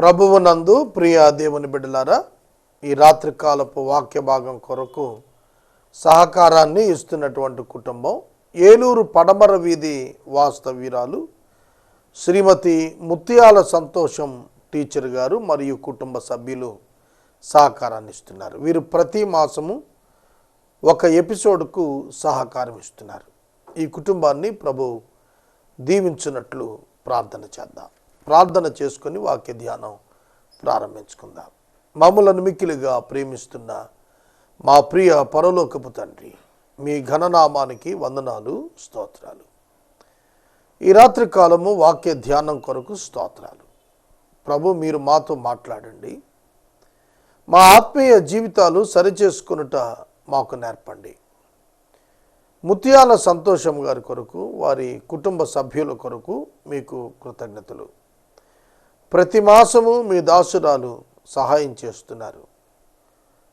ప్రభువునందు ప్రియ దేవుని బిడ్డలారా ఈ రాత్రికాలపు వాక్య భాగం కొరకు సహకారాన్ని ఇస్తున్నటువంటి కుటుంబం ఏలూరు పడమర వీధి వాస్తవీరాలు శ్రీమతి ముత్యాల సంతోషం టీచర్ గారు మరియు కుటుంబ సభ్యులు సహకారాన్ని ఇస్తున్నారు. వీరు ప్రతి మాసము ఒక ఎపిసోడ్కు సహకారం ఇస్తున్నారు. ఈ కుటుంబాన్ని ప్రభు దీవించినట్లు ప్రార్థన చేద్దాం. ప్రార్థన చేసుకొని వాక్య ధ్యానం ప్రారంభించుకుందాం. మమ్మలను మిక్కిలిగా ప్రేమిస్తున్న మా ప్రియ పరలోకపు తండ్రి మీ ఘననామానికి వందనాలు స్తోత్రాలు. ఈ రాత్రి కాలము వాక్య ధ్యానం కొరకు స్తోత్రాలు. ప్రభు మీరు మాతో మాట్లాడండి. మా ఆత్మీయ జీవితాలు సరిచేసుకునుట మాకు నేర్పండి. ముత్యాల సంతోషం గారి కొరకు వారి కుటుంబ సభ్యుల కొరకు మీకు కృతజ్ఞతలు. ప్రతి మాసము మీ దాసురాలు సహాయం చేస్తున్నారు.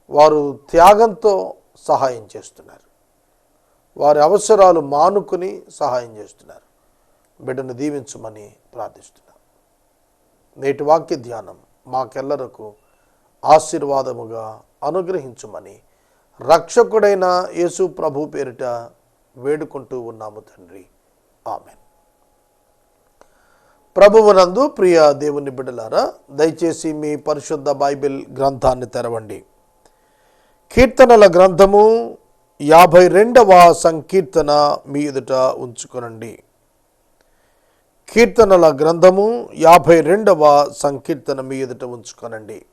వారు త్యాగంతో సహాయం చేస్తున్నారు. వారి అవసరాలు మానుకుని సహాయం చేస్తున్నారు. బిడ్డను దీవించమని ప్రార్థిస్తున్నాం. నేటి వాక్య ధ్యానం మాకెల్లరకు ఆశీర్వాదముగా అనుగ్రహించమని రక్షకుడైన యేసు ప్రభు పేరిట వేడుకుంటూ ఉన్నాము తండ్రి. ఆమెన్. ప్రభువునందు ప్రియ దేవుని బిడ్డలారా దయచేసి మీ పరిశుద్ధ బైబిల్ గ్రంథాన్ని తెరవండి. కీర్తనల గ్రంథము యాభై రెండవ సంకీర్తన మీ ఎదుట ఉంచుకొనండి. కీర్తనల గ్రంథము యాభై రెండవ సంకీర్తన మీ ఎదుట ఉంచుకొనండి.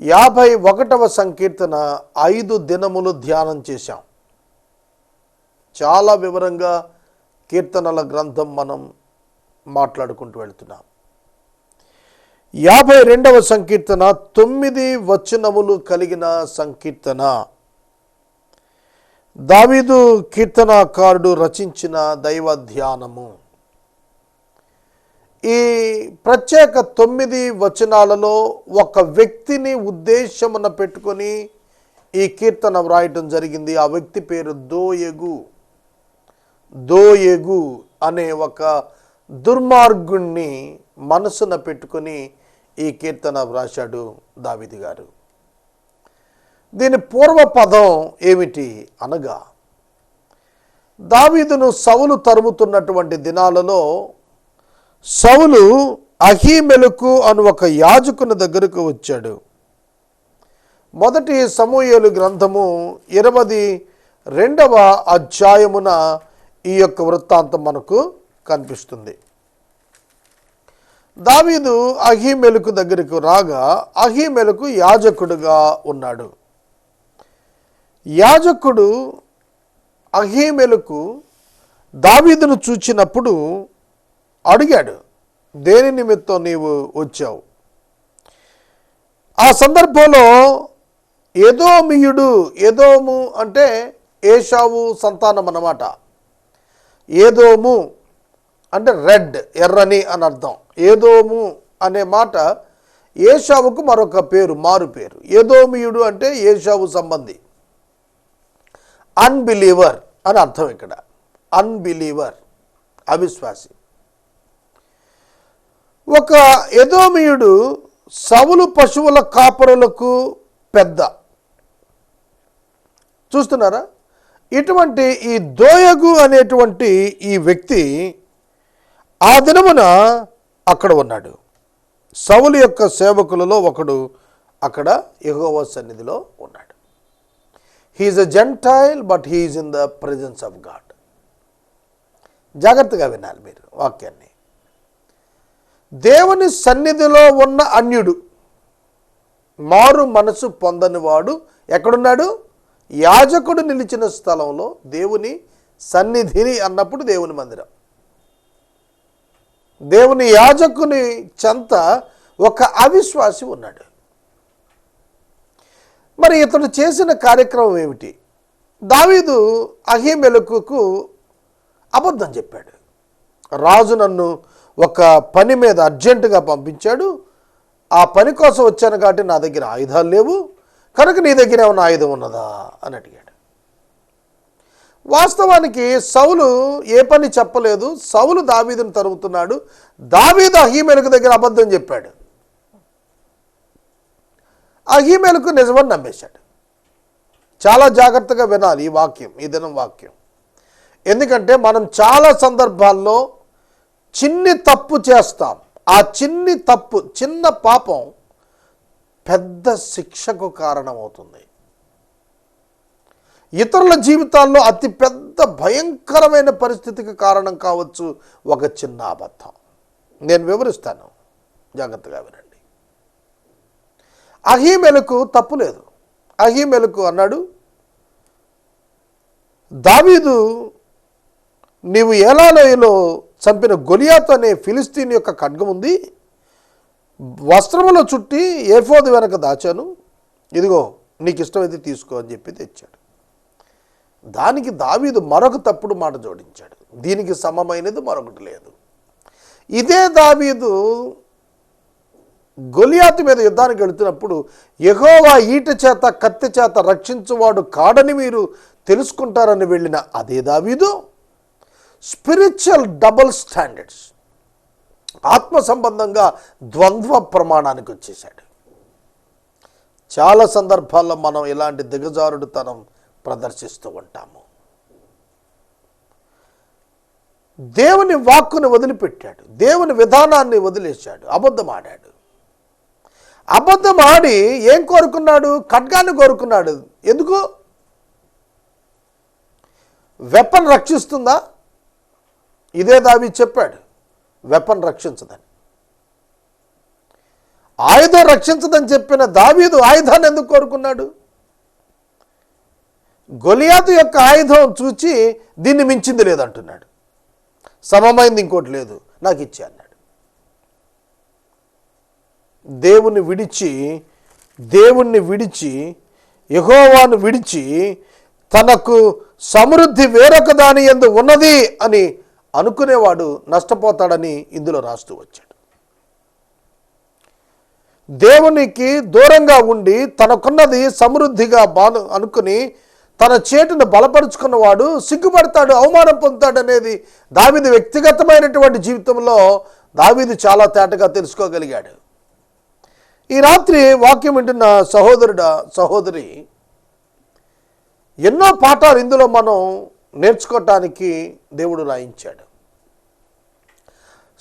యాభై ఒకటవ సంకీర్తన ఐదు దినములు ధ్యానం చేశాం. చాలా వివరంగా కీర్తనల గ్రంథం మనం మాట్లాడుకుంటూ వెళ్తున్నాం. యాభై రెండవ సంకీర్తన తొమ్మిది వచనములు కలిగిన సంకీర్తన. దావీదు కీర్తనాకారుడు రచించిన దైవ ధ్యానము ఈ ప్రత్యేక తొమ్మిది వచనాలలో ఒక వ్యక్తిని ఉద్దేశమున పెట్టుకొని ఈ కీర్తన వ్రాయటం జరిగింది. ఆ వ్యక్తి పేరు దోయగు. దోయగు అనే ఒక దుర్మార్గుణ్ణి మనసున పెట్టుకొని ఈ కీర్తన వ్రాశాడు దావిది గారు. దీని పూర్వ పదం ఏమిటి అనగా దావీదును సవులు తరుముతున్నటువంటి దినాలలో సవులు అహీమెలకు అను ఒక యాజకుని దగ్గరకు వచ్చాడు. మొదటి సమూహలు గ్రంథము ఇరవది రెండవ అధ్యాయమున ఈ యొక్క వృత్తాంతం మనకు కనిపిస్తుంది. దావీదు అహీమెలకు దగ్గరకు రాగా అహీమెలకు యాజకుడుగా ఉన్నాడు. యాజకుడు అహీమెలకు దావీదును చూచినప్పుడు అడిగాడు దేని నిమిత్తం నీవు వచ్చావు? ఆ సందర్భంలో ఏదోమియుడు ఏదోము అంటే ఏషావు సంతానం అన్నమాట. ఏదోము అంటే రెడ్ ఎర్రని అని అర్థం. ఏదోము అనే మాట ఏషావుకు మరొక పేరు మారు పేరు. ఏదోమియుడు అంటే ఏషావు సంబంధి. అన్బిలీవర్ అని అర్థం ఇక్కడ. అన్బిలీవర్ అవిశ్వాసి. ఒక ఎదోమియుడు సవులు పశువుల కాపరులకు పెద్ద. చూస్తున్నారా? ఇటువంటి ఈ దోయగు అనేటువంటి ఈ వ్యక్తి ఆ దినమున అక్కడ ఉన్నాడు. సవులు యొక్క సేవకులలో ఒకడు అక్కడ యహోవ సన్నిధిలో ఉన్నాడు. He's a gentile but he's in the presence of God జాగ్రత్తగా వినాలి మీరు వాక్యాన్ని. దేవుని సన్నిధిలో ఉన్న అన్యుడు మారు మనసు పొందనివాడు ఎక్కడున్నాడు? యాజకుడు నిలిచిన స్థలంలో దేవుని సన్నిధిని అన్నప్పుడు దేవుని మందిరం. దేవుని యాజకుని చెంత ఒక అవిశ్వాసి ఉన్నాడు. మరి ఇతడు చేసిన కార్యక్రమం ఏమిటి? దావీదు అహీమెలకుకు అబద్ధం చెప్పాడు. రాజు నన్ను ఒక పని మీద అర్జెంటుగా పంపించాడు. ఆ పని కోసం వచ్చాను కాబట్టి నా దగ్గర ఆయుధాలు లేవు. కనుక నీ దగ్గర ఏమైనా ఆయుధం ఉన్నదా? అని అడిగాడు. వాస్తవానికి సౌలు ఏ పని చెప్పలేదు. సౌలు దావీదును తరుగుతున్నాడు దావీదు అహీమేలకు దగ్గర అబద్ధం చెప్పాడు. అహీమేలకు నిజమని నమ్మేశాడు. చాలా జాగ్రత్తగా వినాలి ఈ వాక్యం ఈ దినం వాక్యం. ఎందుకంటే మనం చాలా సందర్భాల్లో చిన్ని తప్పు చేస్తాం. ఆ చిన్ని తప్పు చిన్న పాపం పెద్ద శిక్షకు కారణమవుతుంది. ఇతరుల జీవితాల్లో అతి పెద్ద భయంకరమైన పరిస్థితికి కారణం కావచ్చు ఒక చిన్న అబద్ధం. నేను వివరిస్తాను. జాగ్రత్తగా వినండి. అహీమెలకు తప్పు లేదు. అహీమెలకు అన్నాడు దావీదు నీవు ఏలాలయలో చంపిన గొలియాత్ అనే ఫిలిస్తీన్ యొక్క ఖడ్గం ఉంది. వస్త్రములో చుట్టి ఏఫోదు వెనక దాచాను. ఇదిగో నీకు ఇష్టమైతే తీసుకో అని చెప్పి తెచ్చాడు. దానికి దావీదు మరొక తప్పుడు మాట జోడించాడు. దీనికి సమమైనది మరొకటి లేదు. ఇదే దావీదు గొలియాతు మీద యుద్ధానికి వెళుతున్నప్పుడు ఎగోవా ఈట చేత కత్తి చేత రక్షించువాడు కాడని మీరు తెలుసుకుంటారని వెళ్ళిన అదే దావీదు స్పిరిచువల్ డబుల్ స్టాండర్డ్స్ ఆత్మ సంబంధంగా ద్వంద్వ ప్రమాణానికి వచ్చేసాడు చాలా సందర్భాల్లో మనం ఇలాంటి దిగజారుడుతనం ప్రదర్శిస్తూ ఉంటాము. దేవుని వాక్కుని వదిలిపెట్టాడు. దేవుని విధానాన్ని వదిలేశాడు. అబద్ధం ఆడాడు. అబద్ధం ఆడి ఏం కోరుకున్నాడు? ఖడ్గాన్ని కోరుకున్నాడు. ఎందుకు? వెపన్ రక్షిస్తుందా? ఇదే దావి చెప్పాడు. వెపన్ రక్షించదని. ఆయుధం రక్షించదని చెప్పిన దావీదు ఆయుధాన్ని ఎందుకు కోరుకున్నాడు? గొలియాతు యొక్క ఆయుధం చూచి దీన్ని మించింది లేదంటున్నాడు. సమమైంది ఇంకోటి లేదు నాకు ఇచ్చే అన్నాడు. దేవుణ్ణి విడిచి దేవుణ్ణి విడిచి యహోవాను విడిచి తనకు సమృద్ధి వేరొక దాని ఎందు ఉన్నది అని అనుకునేవాడు నష్టపోతాడని ఇందులో రాస్తూ వచ్చాడు. దేవునికి దూరంగా ఉండి తనకున్నది సమృద్ధిగా బాను అనుకుని తన చేటును బలపరుచుకున్నవాడు సిగ్గుపడతాడు అవమానం పొందుతాడు అనేది దావిది వ్యక్తిగతమైనటువంటి జీవితంలో దావీదు చాలా తేటగా తెలుసుకోగలిగాడు. ఈ రాత్రి వాక్యం వింటున్న సహోదరుడ సహోదరి ఎన్నో పాఠాలు ఇందులో మనం నేర్చుకోవటానికి దేవుడు రాయించాడు.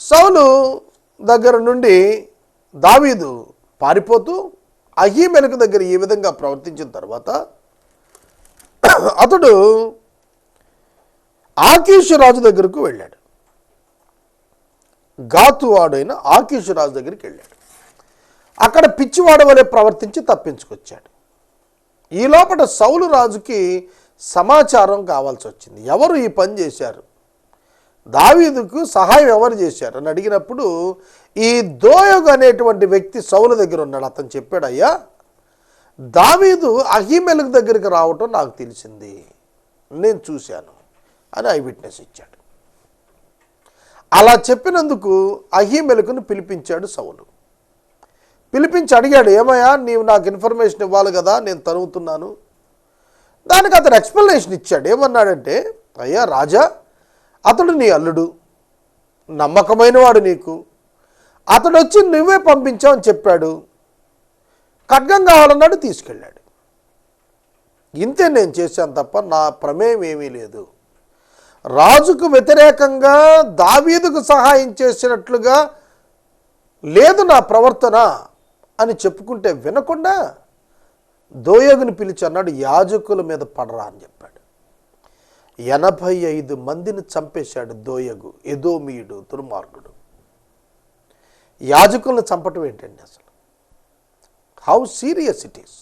సౌలు దగ్గర నుండి దావీదు పారిపోతూ అహీమెలకు దగ్గర ఈ విధంగా ప్రవర్తించిన తర్వాత అతడు ఆకీషు రాజు దగ్గరకు వెళ్ళాడు. గాతువాడైన ఆకీష్ రాజు దగ్గరికి వెళ్ళాడు. అక్కడ పిచ్చివాడు వలె ప్రవర్తించి తప్పించుకొచ్చాడు. ఈ లోపల సౌలు రాజుకి సమాచారం కావాల్సి వచ్చింది. ఎవరు ఈ పని చేశారు? దావీదుకు సహాయం ఎవరు చేశారు? అని అడిగినప్పుడు ఈ దోయగు అనేటువంటి వ్యక్తి సౌలు దగ్గర ఉన్నాడు. అతను చెప్పాడు అయ్యా దావీదు అహీమెలకు దగ్గరికి రావటం నాకు తెలిసింది. నేను చూశాను అని ఐ విట్నెస్ ఇచ్చాడు. అలా చెప్పినందుకు అహీమెలకును పిలిపించాడు సౌలు. పిలిపించి అడిగాడు ఏమయ్యా నీవు నాకు ఇన్ఫర్మేషన్ ఇవ్వాలి కదా నేను తరుగుతున్నాను దానికి అతను ఎక్స్ప్లెనేషన్ ఇచ్చాడు. ఏమన్నాడంటే అయ్యా రాజా అతడు నీ అల్లుడు నమ్మకమైనవాడు నీకు. అతడు వచ్చి నువ్వే పంపించావని చెప్పాడు. ఖడ్గం కావాలన్నాడు తీసుకెళ్ళాడు. ఇంతే నేను చేశాను తప్ప నా ప్రమేయం ఏమీ లేదు. రాజుకు వ్యతిరేకంగా దావీదుకు సహాయం చేసినట్లుగా లేదు నా ప్రవర్తన అని చెప్పుకుంటే వినకుండా దోయగుని పిలిచి అన్నాడు యాజకుల మీద పడరా అని చెప్పాడు. ఎనభై ఐదు మందిని చంపేశాడు దోయగు ఎదోమీయుడు దుర్మార్గుడు. యాజకులను చంపటం ఏంటండి అసలు? హౌ సీరియస్ ఇట్ ఈస్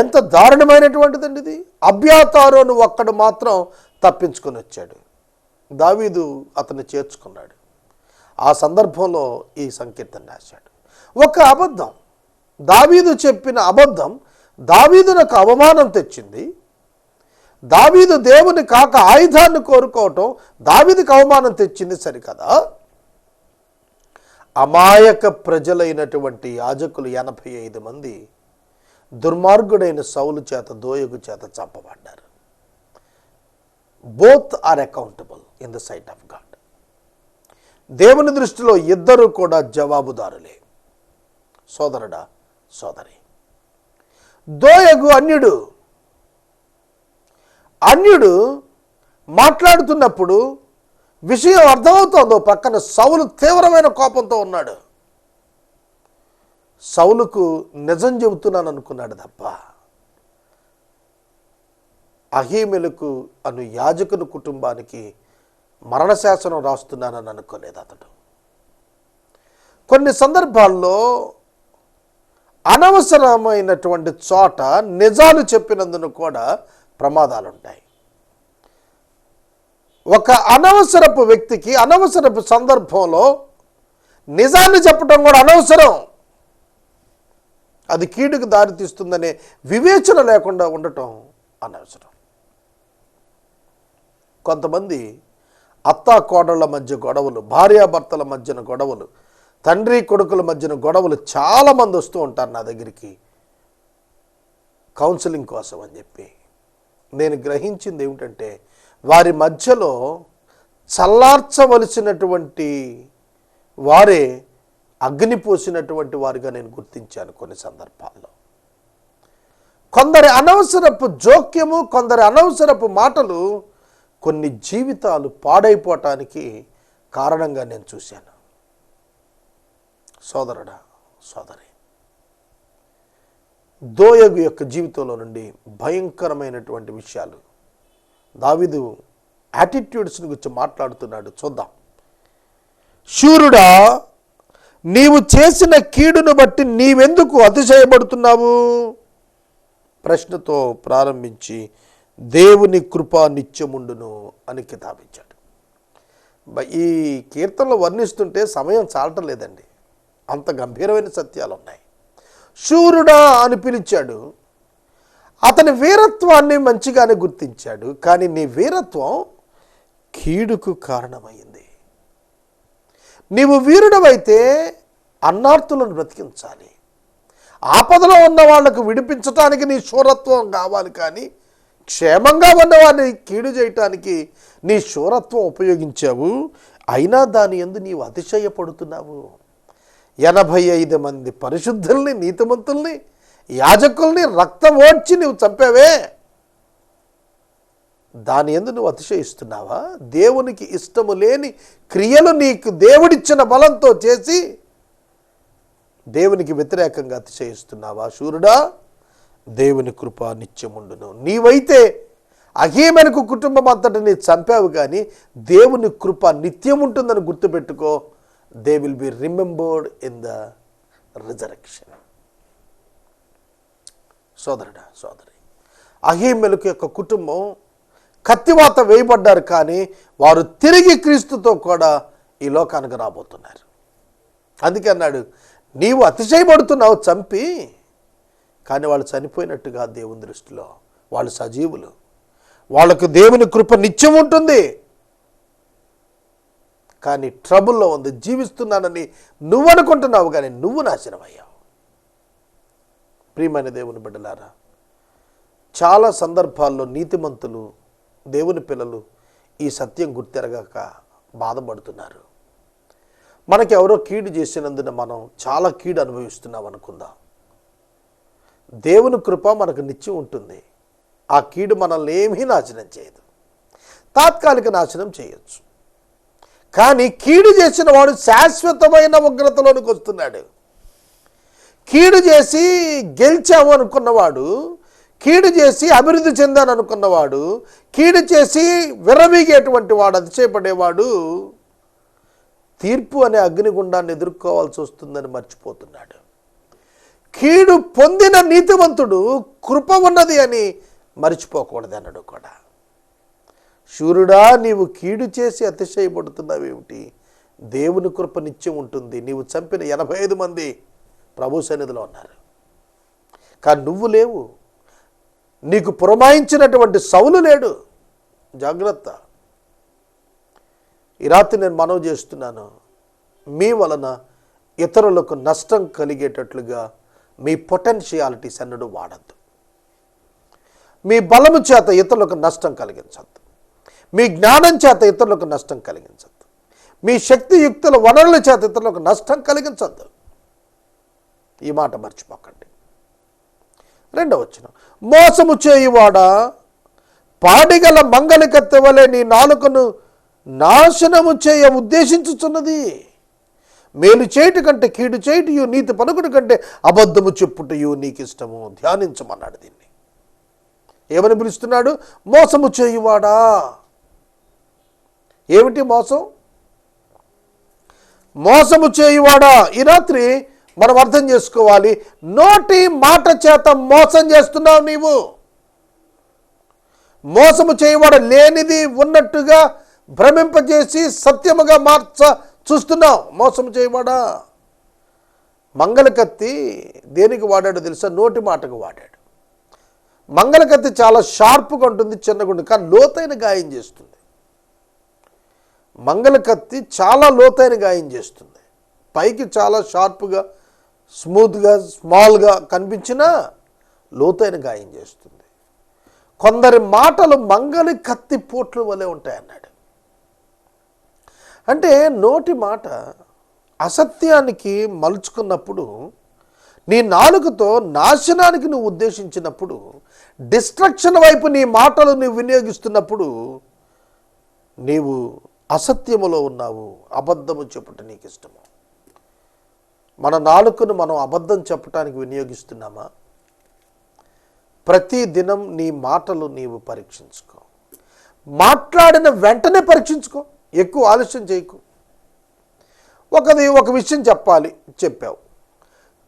ఎంత దారుణమైనటువంటిదండి ఇది? అభ్యాతారోను ఒక్కడు మాత్రం తప్పించుకొని వచ్చాడు. దావీదు అతన్ని చేర్చుకున్నాడు. ఆ సందర్భంలో ఈ సంకీర్తన రాశాడు. ఒక అబద్ధం. దావీదు చెప్పిన అబద్ధం దావీదునకు అవమానం తెచ్చింది. దావీదు దేవుని కాక ఆయుధాన్ని కోరుకోవటం దావీదుకు అవమానం తెచ్చింది సరికదా? అమాయక ప్రజలైనటువంటి యాజకులు ఎనభై ఐదు మంది దుర్మార్గుడైన సౌలు చేత దోయగు చేత చంపబడ్డారు. Both are accountable in the sight of God దేవుని దృష్టిలో ఇద్దరు కూడా జవాబుదారులే. సోదరుడా సోదరి. దోయగు అన్యుడు అన్యుడు మాట్లాడుతున్నప్పుడు విషయం అర్థమవుతోందో పక్కన సౌలు తీవ్రమైన కోపంతో ఉన్నాడు. సౌలుకు నిజం చెబుతున్నాను అనుకున్నాడు తప్ప అహీమెలకు అను యాజకుని కుటుంబానికి మరణశాసనం రాస్తున్నానని అనుకోలేదు అతడు. కొన్ని సందర్భాల్లో అనవసరమైనటువంటి చోట నిజాలు చెప్పినందున కూడా ప్రమాదాలుంటాయి. ఒక అనవసరపు వ్యక్తికి అనవసరపు సందర్భంలో నిజాన్ని చెప్పడం కూడా అనవసరం. అది కీడుకు దారితీస్తుందనే వివేచన లేకుండా ఉండటం అనవసరం. కొంతమంది అత్తా కోడళ్ళ మధ్య గొడవలు భార్యాభర్తల మధ్యన గొడవలు తండ్రి కొడుకుల మధ్యన గొడవలు చాలామంది వస్తూ ఉంటారు నా దగ్గరికి. కౌన్సిలింగ్ కోసం అని చెప్పి. నేను గ్రహించింది ఏమిటంటే వారి మధ్యలో చల్లార్చవలసినటువంటి వారే అగ్ని పోసినటువంటి వారిగా నేను గుర్తించాను కొన్ని సందర్భాల్లో. కొందరి అనవసరపు జోక్యము కొందరి అనవసరపు మాటలు కొన్ని జీవితాలు పాడైపోవటానికి కారణంగా నేను చూశాను. సోదరుడా సోదరి దోయగు యొక్క జీవితంలో నుండి భయంకరమైనటువంటి విషయాలు దావిదు యాటిట్యూడ్స్ని గురించి మాట్లాడుతున్నాడు. చూద్దాం. శూరుడా నీవు చేసిన కీడును బట్టి నీవెందుకు అతిశయపడుతున్నావు? ప్రశ్నతో ప్రారంభించి దేవుని కృప నిత్యముండును అని కితాబిచ్చాడు. ఈ కీర్తనలు వర్ణిస్తుంటే సమయం చాలటం లేదండి. అంత గంభీరమైన సత్యాలు ఉన్నాయి శూరుడా అని పిలిచాడు. అతని వీరత్వాన్ని మంచిగానే గుర్తించాడు కానీ నీ వీరత్వం కీడుకు కారణమైంది. నీవు వీరుడవైతే అన్నార్థులను బ్రతికించాలి. ఆపదలో ఉన్న వాళ్ళకు విడిపించటానికి నీ శూరత్వం కావాలి కానీ క్షేమంగా ఉన్నవాడిని కీడు చేయటానికి నీ శూరత్వం ఉపయోగించావు. అయినా దాని ఎందు నీవు అతిశయపడుతున్నావు. ఎనభై ఐదు మంది పరిశుద్ధుల్ని నీతిమంతుల్ని యాజకుల్ని రక్తం ఓడ్చి నువ్వు చంపావే. దాని ఎందు నువ్వు అతిశయిస్తున్నావా? దేవునికి ఇష్టము లేని క్రియలు నీకు దేవుడిచ్చిన బలంతో చేసి దేవునికి వ్యతిరేకంగా అతిశయిస్తున్నావా? శూరుడా దేవుని కృప నిత్యముండును. నీవైతే అహీమెనకు కుటుంబం అంతటిని చంపావు కానీ దేవుని కృప నిత్యం ఉంటుందని గుర్తుపెట్టుకో. They will be remembered in the resurrection సోదరుడా సోదరి. అహీమెలకు యొక్క కుటుంబం కత్తివాత వేయబడ్డారు కానీ వారు తిరిగి క్రీస్తుతో కూడా ఈ లోకానికి రాబోతున్నారు. అందుకే అన్నాడు నీవు అతిశయపడుతున్నావు చంపి కానీ వాళ్ళు చనిపోయినట్టుగా దేవుని దృష్టిలో వాళ్ళు సజీవులు. వాళ్ళకు దేవుని కృప నిత్యం ఉంటుంది. కానీ ట్రబుల్లో ఉంది జీవిస్తున్నానని నువ్వు అనుకుంటున్నావు కానీ నువ్వు నాశనం అయ్యావు ప్రియమైన దేవుని బిడ్డలారా చాలా సందర్భాల్లో నీతిమంతులు దేవుని పిల్లలు ఈ సత్యం గుర్తెరగక బాధపడుతున్నారు. మనకి ఎవరో కీడు చేసినందున మనం చాలా కీడు అనుభవిస్తున్నాం అనుకుందాం. దేవుని కృప మనకు నిత్యం ఉంటుంది. ఆ కీడు మనల్ని ఏమీ నాశనం చేయదు. తాత్కాలిక నాశనం చేయొచ్చు. కానీ కీడు చేసిన వాడు శాశ్వతమైన ఉగ్రతలోనికి వస్తున్నాడు. కీడు చేసి గెలిచాము అనుకున్నవాడు కీడు చేసి అభివృద్ధి చెందాను అనుకున్నవాడు కీడు చేసి విర్రవీగేటువంటి వాడు అతిచేపడేవాడు తీర్పు అనే అగ్నిగుండాన్ని ఎదుర్కోవాల్సి వస్తుందని మర్చిపోతున్నాడు. కీడు పొందిన నీతివంతుడు కృప ఉన్నది అని మర్చిపోకూడదు అన్నాడు కూడా. సూర్యుడా నీవు కీడు చేసి అతిశయపడుతున్నావేమిటి? దేవుని కృప నిత్యం ఉంటుంది. నీవు చంపిన ఎనభై ఐదు మంది ప్రభు సన్నిధిలో ఉన్నారు. కానీ నువ్వు లేవు. నీకు పురమాయించినటువంటి సౌలు లేడు. జాగ్రత్త. ఈ రాత్రి నేను మనవి చేస్తున్నాను. మీ వలన ఇతరులకు నష్టం కలిగేటట్లుగా మీ పొటెన్షియాలిటీస్ అన్నడు వాడద్దు. మీ బలము చేత ఇతరులకు నష్టం కలిగించద్దు. మీ జ్ఞానం చేత ఇతరులకు నష్టం కలిగించద్దు. మీ శక్తియుక్తుల వనరుల చేత ఇతరులకు నష్టం కలిగించద్దు. ఈ మాట మర్చిపోకండి. రెండవ వచ్చిన మోసము చేయువాడా? పాడిగల మంగళ కత్తెవలే నీ నాలుకను నాశనము చేయ ఉద్దేశించుచున్నది. మేలు చేయుట కంటే కీడు చేయుటయు నీతి పలుకుడు కంటే అబద్ధము చెప్పుటయు నీకు ఇష్టము ధ్యానించమన్నాడు దీన్ని. ఏమని పిలుస్తున్నాడు? మోసము చేయువాడా? ఏమిటి మోసం? మోసము చేయువాడా? ఈ రాత్రి మనం అర్థం చేసుకోవాలి. నోటి మాట చేత మోసం చేస్తున్నావు నీవు. మోసము చేయవాడు లేనిది ఉన్నట్టుగా భ్రమింపజేసి సత్యముగా మార్చ చూస్తున్నావు. మోసం చేయవాడా? మంగళకత్తి దేనికి వాడాడు తెలుసా? నోటి మాటకు వాడాడు. మంగళకత్తి చాలా షార్ప్గా ఉంటుంది చిన్న ఉంటుంది కానీ లోతైన గాయం చేస్తుంది. మంగళకత్తి చాలా లోతైన గాయం చేస్తుంది. పైకి చాలా షార్ప్గా స్మూత్గా స్మాల్గా కనిపించినా లోతైన గాయం చేస్తుంది. కొందరి మాటలు మంగలి కత్తి పోట్ల వలె ఉంటాయన్నాడు. అంటే నోటి మాట అసత్యానికి మలుచుకున్నప్పుడు నీ నాలుకతో నాశనానికి నువ్వు ఉద్దేశించినప్పుడు డిస్ట్రక్షన్ వైపు నీ మాటలు నువ్వు వినియోగిస్తున్నప్పుడు నీవు అసత్యములో ఉన్నావు అబద్ధము చెప్పుట నీకు ఇష్టము మన నాలుకను మనం అబద్ధం చెప్పటానికి వినియోగిస్తున్నామా? ప్రతి దినం నీ మాటలు నీవు పరీక్షించుకో. మాట్లాడిన వెంటనే పరీక్షించుకో. ఎక్కువ ఆలస్యం చేయకు. ఒకది ఒక విషయం చెప్పాలి చెప్పావు.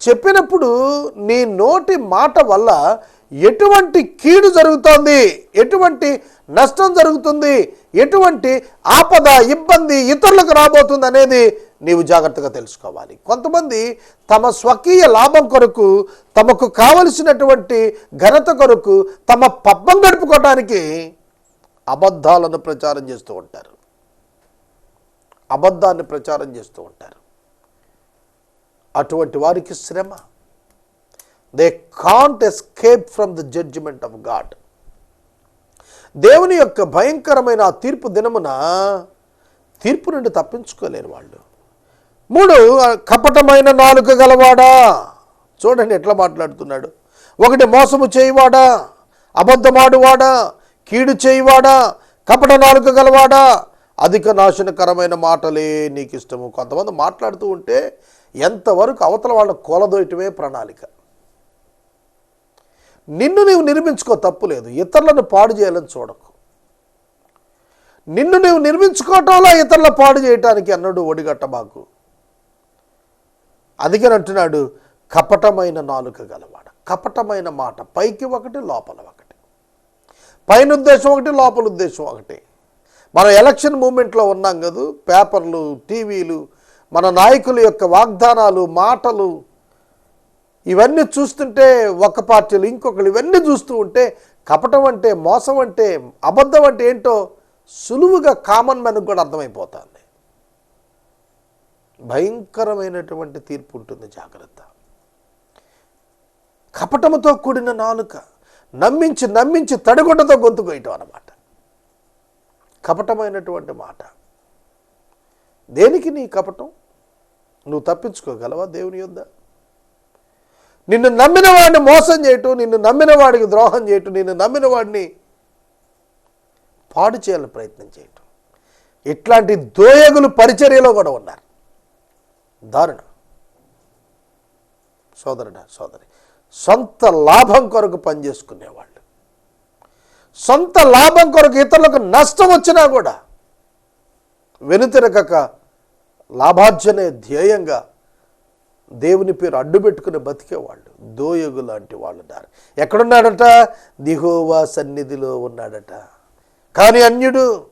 చెప్పినప్పుడు నీ నోటి మాట వల్ల ఎటువంటి కీడు జరుగుతోంది? ఎటువంటి నష్టం జరుగుతుంది? ఎటువంటి ఆపద ఇబ్బంది ఇతరులకు రాబోతుంది అనేది నీవు జాగ్రత్తగా తెలుసుకోవాలి. కొంతమంది తమ స్వకీయ లాభం కొరకు తమకు కావలసినటువంటి ఘనత కొరకు తమ పబ్బం గడుపుకోవటానికి అబద్ధాలను ప్రచారం చేస్తూ ఉంటారు. అబద్ధాన్ని ప్రచారం చేస్తూ ఉంటారు. అటువంటి వారికి శ్రమ. They can't escape from the judgement of God దేవుని యొక్క భయంకరమైన ఆ తీర్పు దినమున తీర్పు నుండి తప్పించుకోలేరు వాళ్ళు. మూడు కపటమైన నాలుక గలవాడా? చూడండి ఎట్లా మాట్లాడుతున్నాడు. ఒకటి మోసము చేయవాడా? అబద్ధమాడువాడా? కీడు చేయివాడా? కపట నాలుక గలవాడా? అధిక నాశనకరమైన మాటలే నీకు ఇష్టము కొంతమంది మాట్లాడుతూ ఉంటే ఎంతవరకు అవతల వాళ్ళ కొలదోయటమే ప్రణాళిక. నిన్ను నీవు నిర్మించుకో తప్పు లేదు. ఇతరులను పాడు చేయాలని చూడకు. నిన్ను నీవు నిర్మించుకోవటంలో ఇతరుల పాడు చేయటానికి అన్నాడు ఒడిగట్టబాకు అందుకనంటున్నాడు కపటమైన నాలుక గలవాడ. కపటమైన మాట. పైకి ఒకటి లోపల ఒకటి. పైన ఉద్దేశం ఒకటి లోపల ఉద్దేశం ఒకటి. మనం ఎలక్షన్ మూమెంట్లో ఉన్నాం కదా పేపర్లు టీవీలు మన నాయకుల యొక్క వాగ్దానాలు మాటలు ఇవన్నీ చూస్తుంటే ఒక పార్టీలు ఇంకొకరు ఇవన్నీ చూస్తూ ఉంటే కపటం అంటే మోసం అంటే అబద్ధం అంటే ఏంటో సులువుగా కామన్ మ్యాన్కి కూడా అర్థమైపోతుంది. భయంకరమైనటువంటి తీర్పు ఉంటుంది జాగ్రత్త. కపటముతో కూడిన నాలుక నమ్మించి నమ్మించి తడిగొడ్డతో గొంతు కొయ్యటం అన్నమాట. కపటమైనటువంటి మాట. దేనికి నీ కపటం? నువ్వు తప్పించుకోగలవా దేవుని యొద్ద? నిన్ను నమ్మిన వాడిని మోసం చేయటం నిన్ను నమ్మిన వాడికి ద్రోహం చేయటం నిన్ను నమ్మిన వాడిని పాడు చేయాలని ప్రయత్నం చేయటం. ఇట్లాంటి దోయగులు పరిచర్యలో కూడా ఉన్నారు. దారుణం. సోదరుడ సోదరి సొంత లాభం కొరకు పనిచేసుకునేవాళ్ళు. సొంత లాభం కొరకు ఇతరులకు నష్టం వచ్చినా కూడా వెనుతిరగక లాభార్జనే ధ్యేయంగా దేవుని పేరు అడ్డు పెట్టుకుని బతికేవాళ్ళు దోయగు లాంటి వాళ్ళు ఉన్నారు ఎక్కడున్నాడట? దిహోవా సన్నిధిలో ఉన్నాడట. కానీ అన్యుడు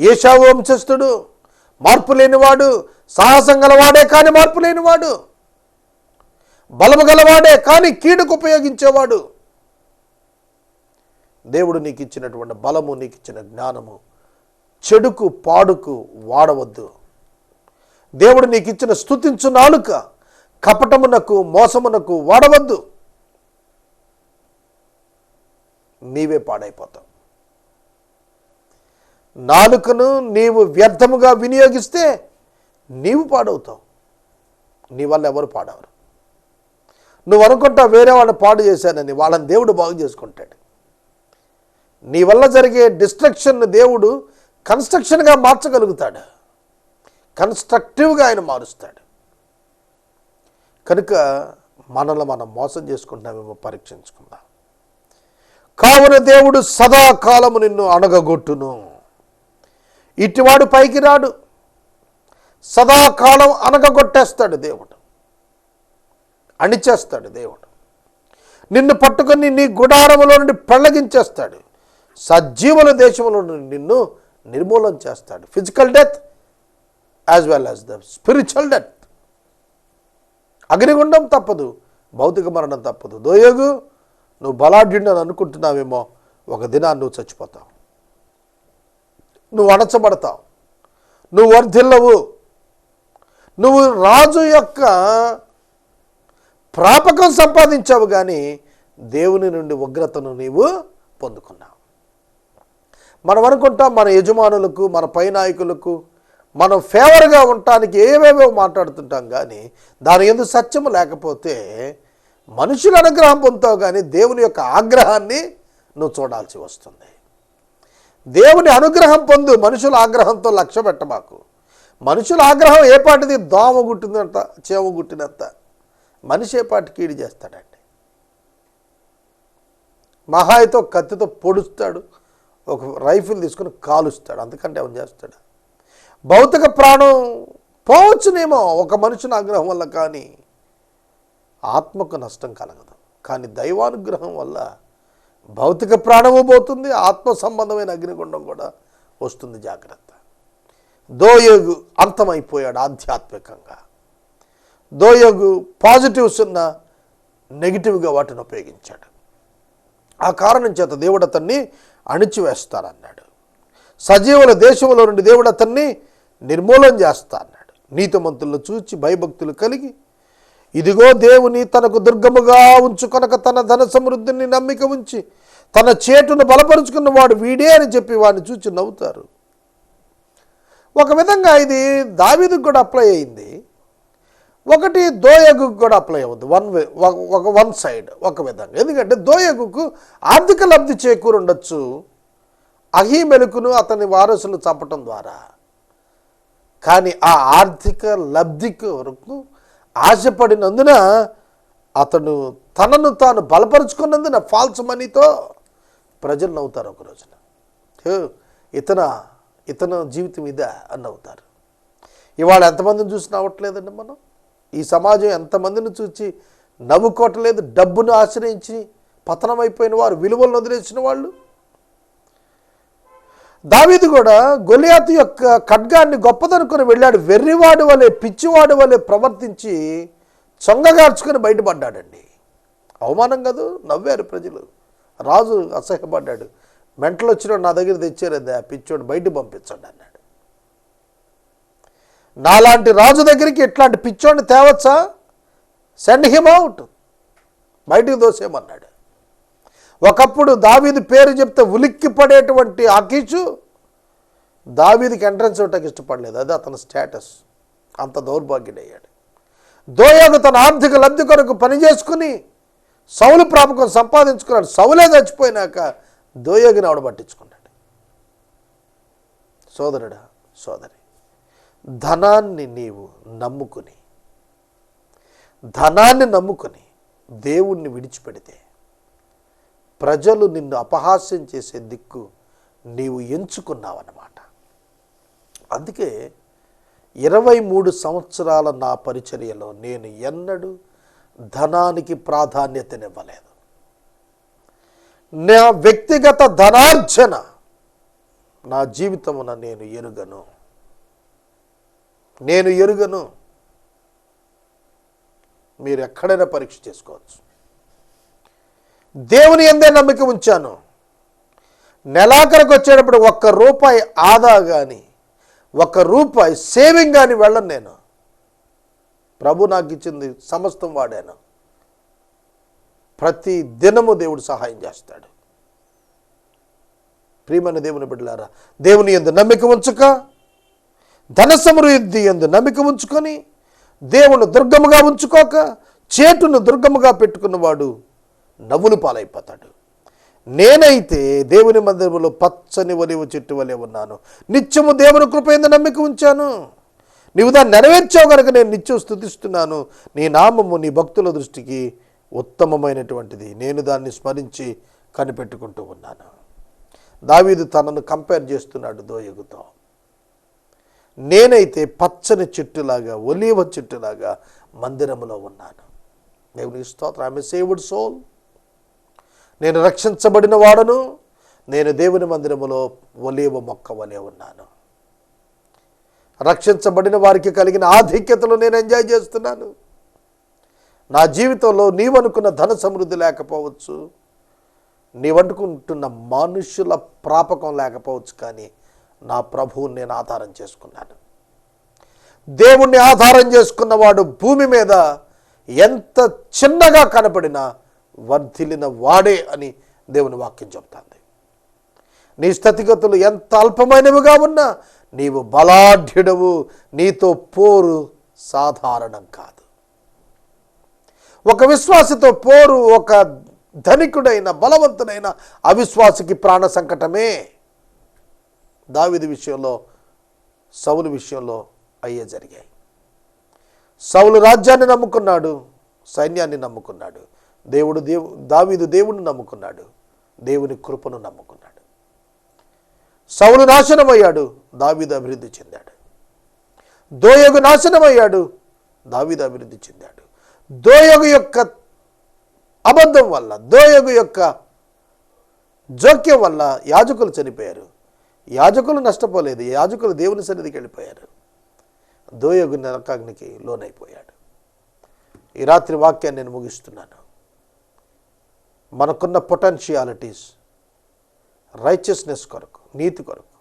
ఏషావు వంశస్థుడు మార్పు లేనివాడు సాహసం గలవాడే కానీ మార్పు లేనివాడు బలము గలవాడే కానీ కీడుకు ఉపయోగించేవాడు. దేవుడు నీకు ఇచ్చినటువంటి బలము నీకు ఇచ్చిన జ్ఞానము చెడుకు పాడుకు వాడవద్దు. దేవుడు నీకు ఇచ్చిన స్థుతించు నాలుక కపటమునకు మోసమునకు వాడవద్దు. నీవే పాడైపోతావు. నాలుకను నీవు వ్యర్థముగా వినియోగిస్తే నీవు పాడవుతావు. నీ వల్ల ఎవరు పాడవరు. నువ్వు అనుకుంటావు వేరే వాళ్ళని పాడు చేశానని వాళ్ళని దేవుడు బాగు చేసుకుంటాడు. నీ వల్ల జరిగే డిస్ట్రక్షన్ దేవుడు కన్స్ట్రక్షన్గా మార్చగలుగుతాడు. కన్స్ట్రక్టివ్గా ఆయన మారుస్తాడు. కనుక మనల్ని మనం మోసం చేసుకుంటామేమో పరీక్షించుకుందాం. కావున దేవుడు సదాకాలము నిన్ను అణగగొట్టును. ఇటువాడు పైకి రాడు. సదాకాలం అనగగొట్టేస్తాడు దేవుడు. అణిచేస్తాడు దేవుడు. నిన్ను పట్టుకొని నీ గుడారములో నుండి పెళ్ళగించేస్తాడు. సజీవుల దేశంలో నుండి నిన్ను నిర్మూలన చేస్తాడు. Physical death as well as the spiritual death అగ్నిగుండం తప్పదు భౌతిక మరణం తప్పదు. దోయోగు నువ్వు బలాఢ్యుడు అని అనుకుంటున్నావేమో ఒక దినాన్ని నువ్వు చచ్చిపోతావు. నువ్వు అణచబడతావు. నువ్వు వర్ధిల్లవు. నువ్వు రాజు యొక్క ప్రాపకం సంపాదించావు కానీ దేవుని నుండి ఉగ్రతను నీవు పొందుకున్నావు. మనం అనుకుంటాం మన యజమానులకు మన పై నాయకులకు మనం ఫేవర్గా ఉండటానికి ఏవేవో మాట్లాడుతుంటాం కానీ దాని ఎందు సత్యము లేకపోతే మనుషుల అనుగ్రహం పొందుతావు కానీ దేవుని యొక్క ఆగ్రహాన్ని నువ్వు చూడాల్సి వస్తుంది. దేవుని అనుగ్రహం పొందు మనుషుల ఆగ్రహంతో లక్ష్య పెట్టమాకు మనుషుల ఆగ్రహం ఏ పాటిది? దోమ గుట్టిందంత చేమ గుట్టినంత. మనిషి ఏ పాటి కీడి చేస్తాడండి? మహాయితో కత్తితో పొడుస్తాడు ఒక రైఫిల్ తీసుకుని కాలుస్తాడు అందుకంటే ఏమని చేస్తాడు. భౌతిక ప్రాణం పోవచ్చునేమో ఒక మనుషుని ఆగ్రహం వల్ల కానీ ఆత్మకు నష్టం కలగదు. కానీ దైవానుగ్రహం వల్ల భౌతిక ప్రాణము పోతుంది ఆత్మ సంబంధమైన అగ్నిగుండం కూడా వస్తుంది జాగ్రత్త. దోయోగు అంతమైపోయాడు ఆధ్యాత్మికంగా. దోయోగు పాజిటివ్స్ ఉన్న నెగిటివ్గా వాటిని ఉపయోగించాడు. ఆ కారణం చేత దేవుడు అతన్ని అణిచివేస్తానన్నాడు సజీవుల దేశంలో నుండి దేవుడు అతన్ని నిర్మూలన చేస్తా అన్నాడు. నీతిమంతులను చూచి భయభక్తులు కలిగి ఇదిగో దేవుని తనకు దుర్గముగా ఉంచుకొనక తన ధన సమృద్ధిని నమ్మిక ఉంచి తన చేటును బలపరుచుకున్న వాడు వీడే అని చెప్పి వాడిని చూచి నవ్వుతారు. ఒక విధంగా ఇది దావీదుకు కూడా అప్లై అయింది. ఒకటి దోయగు కూడా అప్లై అవుద్ది వన్ వే ఒక- ఒక వన్ సైడ్ ఒక విధంగా. ఎందుకంటే దోయగుకు ఆర్థిక లబ్ధి చేకూరుండొచ్చు. అహీమెలుకును అతని వారసులు చంపటం ద్వారా. కానీ ఆ ఆర్థిక లబ్ధి కొరకు ఆశపడినందున అతను తనను తాను బలపరుచుకున్నందున ఫాల్స్ మనీతో ప్రజలు నవ్వుతారు ఒక రోజున. ఇతన ఇతను జీవితం ఇదే అని నవ్వుతారు. ఇవాళ ఎంతమందిని చూసి నవ్వట్లేదండి మనం? ఈ సమాజం ఎంతమందిని చూసి నవ్వుకోవట్లేదు డబ్బును ఆశ్రయించి పతనమైపోయిన వారు విలువలను వదిలేసిన వాళ్ళు? దావీదు కూడా గొలియాతు యొక్క ఖడ్గాన్ని గొప్పదనుకుని వెళ్ళాడు. వెర్రివాడు వలె పిచ్చివాడు వలె ప్రవర్తించి చొంగగార్చుకుని బయటపడ్డాడండి. అవమానం కాదు నవ్వారు ప్రజలు. రాజు అసహ్యపడ్డాడు. మెంటలు వచ్చినాడు నా దగ్గర తెచ్చారు ఆ పిచ్చోడు బయట పంపించండి అన్నాడు. నాలాంటి రాజు దగ్గరికి ఇట్లాంటి పిచ్చోడిని తేవచ్చా? Send him out. బయటికి దోసేయమన్నాడు ఒకప్పుడు దావీదు పేరు చెప్తే ఉలిక్కి పడేటువంటి ఆకీషు దావీదికి ఎంట్రన్స్ ఇవ్వటానికి ఇష్టపడలేదు. అది అతని స్టేటస్. అంత దౌర్భాగ్యుడయ్యాడు. దోయోగు తన ఆర్థిక లబ్ధి కొరకు పనిచేసుకుని సౌలు ప్రాపకం సంపాదించుకున్నాడు. సౌలే చచ్చిపోయినాక దోయోగిని ఆవిడ పట్టించుకున్నాడు. సోదరుడా సోదరి ధనాన్ని నీవు నమ్ముకుని ధనాన్ని నమ్ముకుని దేవుణ్ణి విడిచిపెడితే ప్రజలు నిన్ను అపహాస్యం చేసే దిక్కు నీవు ఎంచుకున్నావన్నమాట. అందుకే ఇరవై మూడు సంవత్సరాల నా పరిచర్యలో నేను ఎన్నడూ ధనానికి ప్రాధాన్యతనివ్వలేదు. నా వ్యక్తిగత ధనార్జన నా జీవితమున నేను ఎరుగను. నేను ఎరుగను. మీరు ఎక్కడైనా పరీక్ష చేసుకోవచ్చు. దేవుని ఎందే నమ్మిక ఉంచాను. నెలాఖరికి వచ్చేటప్పుడు ఒక్క రూపాయి ఆదా కానీ ఒక్క రూపాయి సేవింగ్ కానీ వెళ్ళను నేను. ప్రభు నాకు ఇచ్చింది సమస్తం వాడాను. ప్రతి దినము దేవుడు సహాయం చేస్తాడు. ప్రియమైన దేవుని బిడ్డలారా దేవుని ఎందు నమ్మిక ఉంచక ధన సమృద్ధి ఎందు నమ్మిక ఉంచుకొని దేవుని దుర్గముగా ఉంచుకోక చేటును దుర్గముగా పెట్టుకున్నవాడు నవ్వులు పాలైపోతాడు. నేనైతే దేవుని మందిరములో పచ్చని ఒలివ చెట్టు వలె ఉన్నాను. నిత్యము దేవుని కృప నమ్మిక ఉంచాను. నీవు దాన్ని నెరవేర్చావు కనుక నేను నిత్యం స్థుతిస్తున్నాను నీ నామము నీ భక్తుల దృష్టికి ఉత్తమమైనటువంటిది. నేను దాన్ని స్మరించి కనిపెట్టుకుంటూ ఉన్నాను. దావీదు తనను కంపేర్ చేస్తున్నాడు దోయగుతో. నేనైతే పచ్చని చెట్టులాగా ఒలీవ చెట్టులాగా మందిరములో ఉన్నాను. దేవునికి స్తోత్రం. ఆమె సేవుడ్ సోల్ నేను రక్షించబడిన వాడను. నేను దేవుని మందిరములో ఒలేవ మొక్క వలె ఉన్నాను. రక్షించబడిన వారికి కలిగిన ఆధిక్యతలు నేను ఎంజాయ్ చేస్తున్నాను. నా జీవితంలో నీవనుకున్న ధన సమృద్ధి లేకపోవచ్చు. నీవంటుకుంటున్న మనుషుల ప్రాపకం లేకపోవచ్చు కానీ నా ప్రభువుని నేను ఆధారం చేసుకున్నాను. దేవుణ్ణి ఆధారం చేసుకున్నవాడు భూమి మీద ఎంత చిన్నగా కనపడినా వర్ధిల్లిన వాడే అని దేవుని వాక్యం చెప్తాంది నీ స్థితిగతులు ఎంత అల్పమైనవిగా ఉన్నా నీవు బలాఢ్యుడవు నీతో పోరు సాధారణం కాదు. ఒక విశ్వాసతో పోరు ఒక ధనికుడైన బలవంతుడైన అవిశ్వాసికి ప్రాణ సంకటమే. దావిది విషయంలో సౌలు విషయంలో అయ్యే జరిగాయి. సౌలు రాజ్యాన్ని నమ్ముకున్నాడు సైన్యాన్ని నమ్ముకున్నాడు. దేవుడు దేవు దావీదు దేవుని నమ్ముకున్నాడు. దేవుని కృపను నమ్ముకున్నాడు. సౌలు నాశనమయ్యాడు దావీదు అభివృద్ధి చెందాడు. దోయగు నాశనమయ్యాడు దావీదు అభివృద్ధి చెందాడు. దోయగు యొక్క అబద్ధం వల్ల దోయగు యొక్క జోక్యం వల్ల యాజకులు చనిపోయారు. యాజకులు నష్టపోలేదు యాజకులు దేవుని సన్నిధికి వెళ్ళిపోయారు. దోయగు నరకాగ్నికి లోనైపోయాడు. ఈ రాత్రి వాక్యాన్ని నేను ముగిస్తున్నాను. మనకున్న పొటెన్షియాలిటీస్ రైచియస్నెస్ కొరకు నీతి కొరకు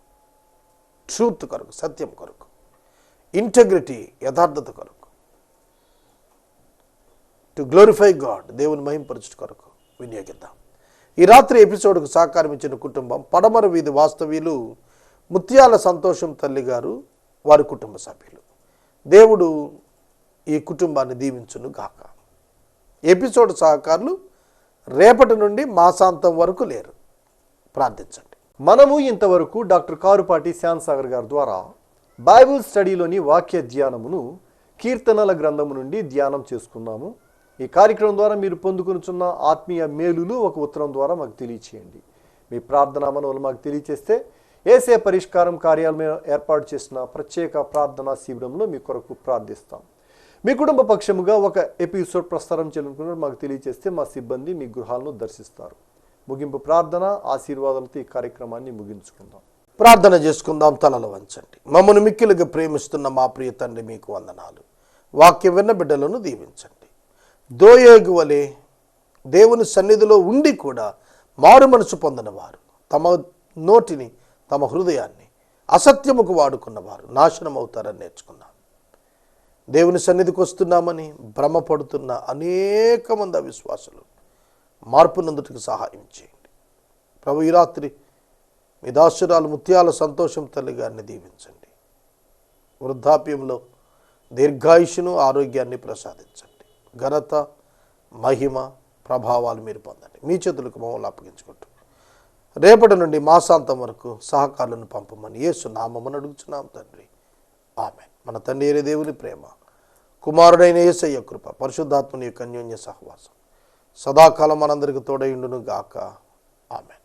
ట్రూత్ కొరకు సత్యం కొరకు ఇంటగ్రిటీ యథార్థత కొరకు టు గ్లోరిఫై గాడ్ దేవుని మహింపరచుట కొరకు వినియోగిద్దాం. ఈ రాత్రి ఎపిసోడ్కు సహకారం ఇచ్చిన కుటుంబం పడమర వీధి వాస్తవ్యులు ముత్యాల సంతోషం తల్లి గారు వారి కుటుంబ సభ్యులు. దేవుడు ఈ కుటుంబాన్ని దీవించును గాక ఎపిసోడ్ సహకారులు రేపటి నుండి మాసాంతం వరకు లేరు. ప్రార్థించండి. మనము ఇంతవరకు డాక్టర్ కారుపాటి శ్యామ్ సాగర్ గారి ద్వారా బైబిల్ స్టడీలోని వాక్య ధ్యానమును కీర్తనల గ్రంథము నుండి ధ్యానం చేసుకున్నాము. ఈ కార్యక్రమం ద్వారా మీరు పొందుకునుచున్న ఆత్మీయ మేలులు ఒక ఉత్తరం ద్వారా మాకు తెలియచేయండి. మీ ప్రార్థన మనవులు మాకు తెలియచేస్తే ఏసే పరిష్కారం కార్యాలయం ఏర్పాటు చేసిన ప్రత్యేక ప్రార్థనా శిబిరంలో మీ కొరకు ప్రార్థిస్తాం. మీ కుటుంబ పక్షముగా ఒక ఎపిసోడ్ ప్రసారం చేయాలనుకున్నారు మాకు తెలియజేస్తే మా సిబ్బంది మీ గృహాలను దర్శిస్తారు. ముగింపు ప్రార్థన ఆశీర్వాదాలతో ఈ కార్యక్రమాన్ని ముగించుకుందాం. ప్రార్థన చేసుకుందాం తలలు వంచండి. మమ్మను మిక్కిలుగా ప్రేమిస్తున్న మా ప్రియ తండ్రి మీకు వందనాలు. వాక్య విన్న బిడ్డలను దీవించండి. దోయేగు వలె దేవుని సన్నిధిలో ఉండి కూడా మారు మనసు పొందిన వారు తమ నోటిని తమ హృదయాన్ని అసత్యముకు వాడుకున్నవారు. నాశనం అవుతారని నేర్చుకున్నారు దేవుని సన్నిధికి వస్తున్నామని భ్రమపడుతున్న అనేక మంది అవిశ్వాసులు మార్పునందుటికి సహాయం చేయండి. ప్రభు ఈ రాత్రి మీ దాసురాలు ముత్యాల సంతోషం తల్లి గారిని దీవించండి. వృద్ధాప్యంలో దీర్ఘాయుషును ఆరోగ్యాన్ని ప్రసాదించండి. ఘనత మహిమ ప్రభావాలు మీరు పొందండి. మీ చేతులకు మమ్మల్ని అప్పగించుకుంటూ రేపటి నుండి మాసాంతం వరకు సహకారులను పంపమని యేసు నామమును అడుగుచున్నాం తండ్రి. ఆమె మన తండ్రి దేవుని ప్రేమ. కుమారుడైన ఏసయ్య కృప పరిశుద్ధాత్మని యొక్క అన్యోన్య సహవాసం. సదాకాలం మనందరికి తోడైండును గాక ఆమెన్.